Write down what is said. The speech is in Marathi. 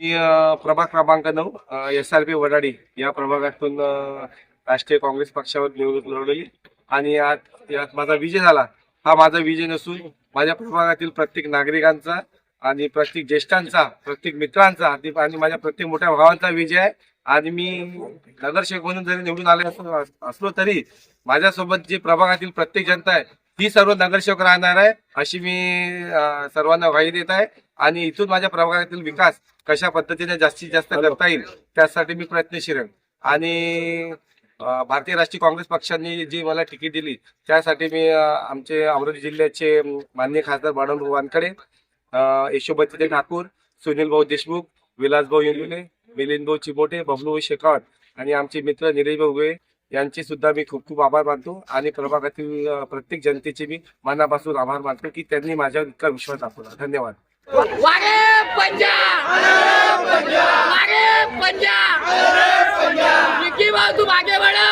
मी प्रभाग क्रमांक नऊ एस आर पी वडाडी या प्रभागातून राष्ट्रीय काँग्रेस पक्षावर निवडणूक लढवली आणि यात यात माझा विजय झाला. हा माझा विजय नसून माझ्या प्रभागातील प्रत्येक नागरिकांचा आणि प्रत्येक ज्येष्ठांचा प्रत्येक मित्रांचा आणि माझ्या प्रत्येक मोठ्या भावांचा विजय आहे. आणि मी नगरसेवक म्हणून जरी निवडून आले असलो तरी माझ्यासोबत जे प्रभागातील प्रत्येक जनता आहे ती सर्व नगरसेवक राहणार आहे अशी मी सर्वांना ग्वाही देत आहे. आणि इथून माझ्या प्रभागातील विकास कशा पद्धतीने जास्तीत जास्त करता येईल त्यासाठी मी प्रयत्नशील आणि भारतीय राष्ट्रीय काँग्रेस पक्षाने जी मला तिकीट दिली त्यासाठी मी आमचे अमरावती जिल्ह्याचे अम, माननीय खासदार बळवंत वानकडे अ, यशोबती ठाकूर सुनील भाऊ देशमुख विलासभाऊ इंदुले मिलिंद भाऊ चिमोटे बबलू शेकावत आणि आमचे मित्र निलेश भाऊ यांचे सुद्धा मी खूप खूप आभार मानतो आणि प्रभागातील प्रत्येक जनतेचे मी मनापासून आभार मानतो की त्यांनी माझ्यावर इतका विश्वास दाखवला. धन्यवाद. तू मागे